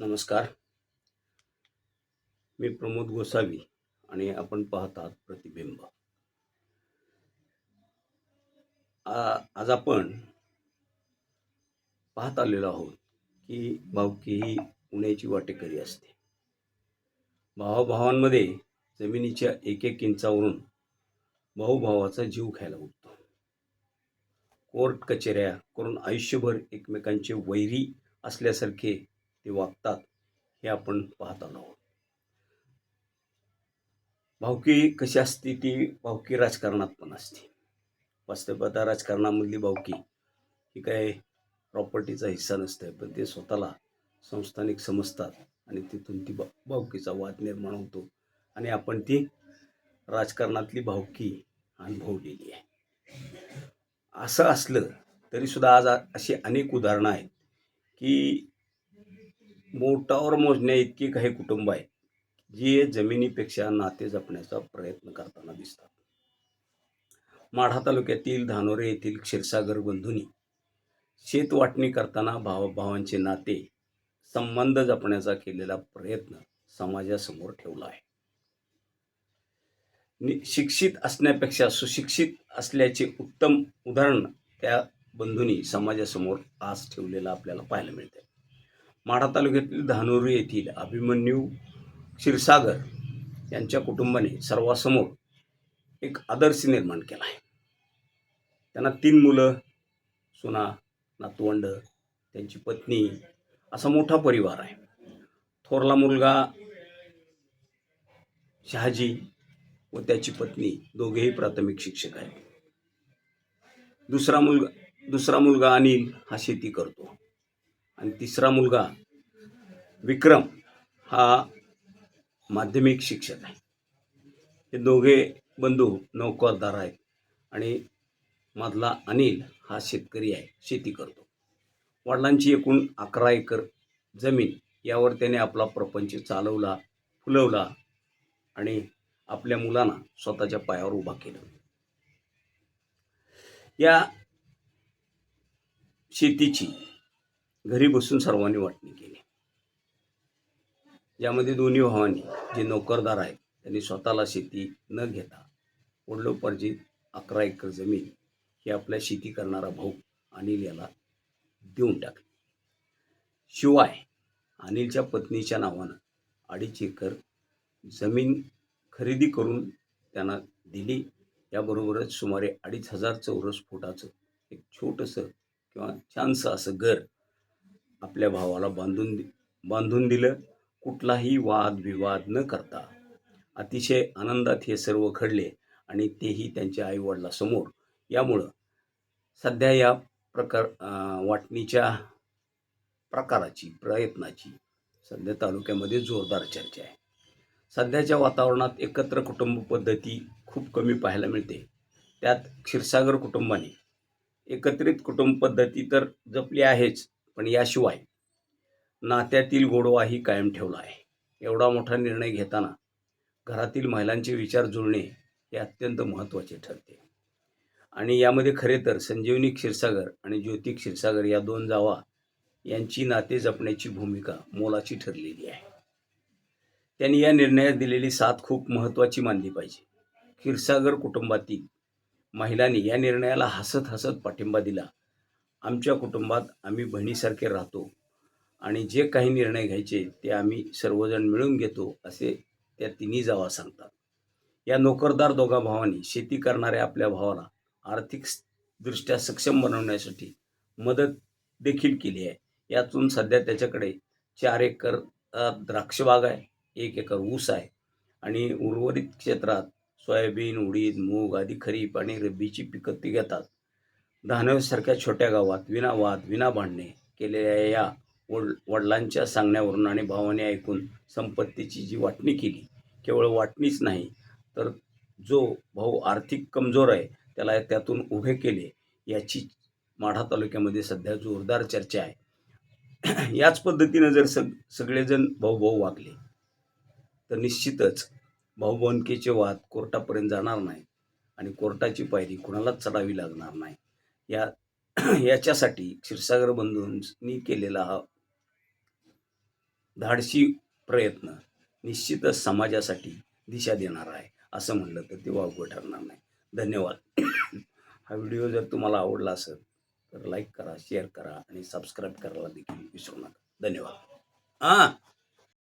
नमस्कार. मी प्रमोद गोसावी आणि आपण पाहतात प्रतिबिंब. आज आपण पाहत आलेलो आहोत की भावकी ही उन्याची वाटेकरी असते. भावाभावांमध्ये जमिनीच्या एक एक इंचावरून भाऊभावाचा जीव खायला उठतो. कोर्ट कचेऱ्या करून आयुष्यभर एकमेकांचे वैरी असल्यासारखे ते वागतात हे आपण पाहत आलो आहोत. भावकी कशी असते ती भावकी राजकारणात पण असते. वास्तवता राजकारणामधली भावकी ही काय प्रॉपर्टीचा हिस्सा नसते पण ते स्वतःला संस्थानिक समजतात आणि तिथून ती भा भावकीचा वाद निर्माण होतो आणि आपण ती राजकारणातली भावकी अनुभवलेली आहे. असं असलं तरीसुद्धा आज अशी अनेक उदाहरणं आहेत की मोठावर मोजण्या इतकी काही कुटुंब आहेत जी जमिनीपेक्षा नाते जपण्याचा प्रयत्न करताना दिसतात. माढा तालुक्यातील धानोरे येथील क्षीरसागर बंधूंनी शेत वाटणी करताना भावाभावांचे नाते संबंध जपण्याचा केलेला प्रयत्न समाजासमोर ठेवला आहे. नि- शिक्षित असण्यापेक्षा सुशिक्षित असल्याचे उत्तम उदाहरण त्या बंधूंनी समाजासमोर आज ठेवलेलं आपल्याला पाहायला मिळते माढा तालुक्यातील धानोरी येथील अभिमन्यू क्षीरसागर यांच्या कुटुंबाने सर्वांसमोर एक आदर्श निर्माण केला आहे. त्यांना तीन मुलं सुना नातवंड त्यांची पत्नी असा मोठा परिवार आहे. थोरला मुलगा शहाजी व त्याची पत्नी दोघेही प्राथमिक शिक्षक आहेत. दुसरा मुलगा दुसरा मुलगा अनिल हा शेती करतो. आणि तिसरा मुलगा विक्रम हा माध्यमिक शिक्षक आहे. हे दोघे बंधू नौकरदार आहेत आणि मधला अनिल हा शेतकरी आहे शेती करतो. वडिलांची एकूण अकरा एकर जमीन यावर त्याने आपला प्रपंच चालवला फुलवला आणि आपल्या मुलांना स्वतःच्या पायावर उभा केलं. या शेतीची घरी बसून सर्वांनी वाटणी केली. यामध्ये दोन्ही भावांनी जे नोकरदार आहेत त्यांनी स्वतःला शेती न घेता वडलोपार्जित अकरा एकर जमीन ही आपल्या शेती करणारा भाऊ अनिल याला देऊन टाकली. शिवाय अनिलच्या पत्नीच्या नावानं अडीच एकर जमीन खरेदी करून त्यांना दिली. याबरोबरच सुमारे अडीच हजार चौरस फुटाचं एक छोटंसं किंवा छानसं असं घर आपल्या भावाला बांधून बांधून दिलं. कुठलाही वादविवाद न करता. अतिशय आनंदात हे सर्व घडले आणि तेही त्यांच्या आईवडिलासमोर यामुळं सध्या या प्रकार वाटणीच्या प्रकाराची प्रयत्नाची सध्या तालुक्यामध्ये जोरदार चर्चा आहे. सध्याच्या वातावरणात एकत्र कुटुंब पद्धती खूप कमी पाहायला मिळते. त्यात क्षीरसागर कुटुंबाने एकत्रित कुटुंब पद्धती तर जपली आहेच. पण याशिवाय नात्यातील गोडवाही कायम ठेवला आहे. एवढा मोठा निर्णय घेताना घरातील महिलांचे विचार जुळणे हे अत्यंत महत्त्वाचे ठरते. आणि यामध्ये खरे तर संजीवनी क्षीरसागर आणि ज्योती क्षीरसागर या दोन जावा यांची नाते जपण्याची भूमिका मोलाची ठरलेली आहे. त्यांनी या निर्णयात दिलेली साथ खूप महत्त्वाची मानली पाहिजे. क्षीरसागर कुटुंबातील महिलांनी या निर्णयाला हसत हसत पाठिंबा दिला. आमच्या कुटुंबात आम्ही बहिणीसारखे राहतो आणि जे काही निर्णय घ्यायचे ते आम्ही सर्वजण मिळून घेतो असे त्या तिन्ही जावा सांगतात. या नोकरदार दोघा भावांनी शेती करणाऱ्या आपल्या भावाला आर्थिक दृष्ट्या सक्षम बनवण्यासाठी मदत देखील केली आहे. यातून सध्या त्याच्याकडे चार एकर द्राक्षबाग आहे एक एकर ऊस आहे आणि उर्वरित क्षेत्रात सोयाबीन उडीद मूग आदी खरीप आणि रब्बीची पिकं ते घेतात. धानवसारख्या छोट्या गावात विना वाद विना भांडणे केलेल्या या वड वडिलांच्या सांगण्यावरून आणि भावाने ऐकून संपत्तीची जी वाटणी केली केवळ वाटणीच नाही तर जो भाऊ आर्थिक कमजोर आहे त्याला त्यातून उभे केले याची माढा तालुक्यामध्ये सध्या जोरदार चर्चा आहे. याच पद्धतीनं जर सग सगळेजण भाऊ भाऊ वागले तर निश्चितच भाऊबंदकीचे वाद कोर्टापर्यंत जाणार नाही आणि कोर्टाची पायरी कुणालाच चढावी लागणार नाही. या याच्यासाठी क्षीरसागर बंधूंनी केलेला हा धाडशी प्रयत्न निश्चितच समाजासाठी दिशा देणार आहे असं म्हणलं तर ते वावगं ठरणार नाही. धन्यवाद. हा व्हिडिओ जर तुम्हाला आवडला असेल तर लाईक करा शेअर करा आणि सबस्क्राईब करायला देखील विसरू नका. धन्यवाद. हां.